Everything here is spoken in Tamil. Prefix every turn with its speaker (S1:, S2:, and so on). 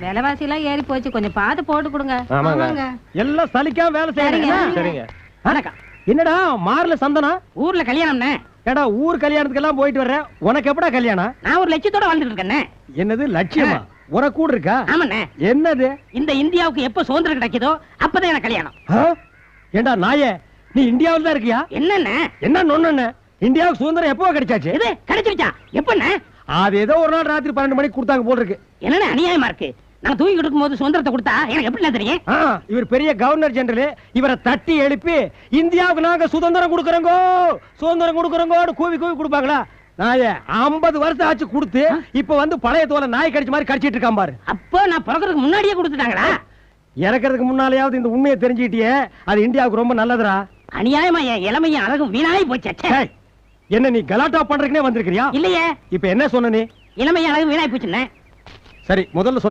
S1: விலைவாசி எல்லாம் ஏறி போச்சு. கொஞ்சம் பார்த்து போட்டு கொடுங்க.
S2: ஆமாங்க. எல்லாம் சலிக்காம வேலை செய்யறீங்க.
S1: சரிங்க.
S3: வணக்கம்.
S2: என்னடா மார்ல சந்தனா?
S3: ஊர்ல கல்யாணம்ண்ணே
S2: ஏடா ஊர் கல்யாணத்துக்கு எல்லாம் போயிட்டு வர்ற? உனக்கு எப்படா கல்யாணம்?
S3: நான் ஒரு லட்சத்தோட வாழ்ந்துட்டு இருக்கேண்ணே
S2: என்னது லட்சியமா? உனக்கு கூட இருக்கா?
S3: ஆமாண்ணே.
S2: என்னது?
S3: இந்த இந்தியாவுக்கு எப்ப சுதந்திரம் கிடைக்குதோ அப்பதான் எனக்கு கல்யாணம்?
S2: ஏண்டா நாயே நீ இந்தியாவுல தான் இருக்கியா?
S3: என்னண்ணே?
S2: என்ன நொண்ணு இந்தியாவுக்கு சுதந்திரம் எப்போ கிடைச்சாச்சு?
S3: இது கிடைச்சிருச்சா? எப்பண்ணே?
S2: அது ஏதோ ஒரு நாள் ராத்திரி பன்னெண்டு மணிக்கு கொடுத்தாங்க போல் இருக்கு
S3: என்னண்ணே அநியாயமா இருக்கு? நான் தூங்கி கொடுக்கும் போது சுதந்திரத்தை கொடுத்தா எனக்கு எப்படி தெரியும்?
S2: இவர் பெரிய கவர்னர் ஜெனரல். இவரை தட்டி எழுப்பி இந்தியாவுக்கு நாங்க சுதந்திரம் கொடுக்கறோங்கோ சுதந்திரம் கொடுக்கறோங்கோன்னு கூவி கூவி கொடுப்பாங்களா? நாயே ஐம்பது வருஷம் ஆச்சு கொடுத்து இப்ப வந்து பழைய தோலை நாய் கடிச்ச மாதிரி கடிச்சிட்டு இருக்கான் பாரு.
S3: அப்போ நான் பிறக்கிறதுக்கு முன்னாடியே கொடுத்துட்டாங்களா?
S2: இறக்கறதுக்கு முன்னாலேயாவது இந்த உண்மையை தெரிஞ்சுக்கிட்டியே அது இந்தியாவுக்கு ரொம்ப நல்லதுடா.
S3: அநியாயமா என் இளமையும் அழகும் வீணாய் போச்சு
S2: என்ன நீ கலாட்டா பண்றதுக்குனே வந்திருக்கிறியா?
S3: இல்லையே.
S2: இப்ப என்ன சொன்ன நீ?
S3: இளமையும் அழகும் வீணாய் போச்சுண்ணே
S2: சரி முதல்ல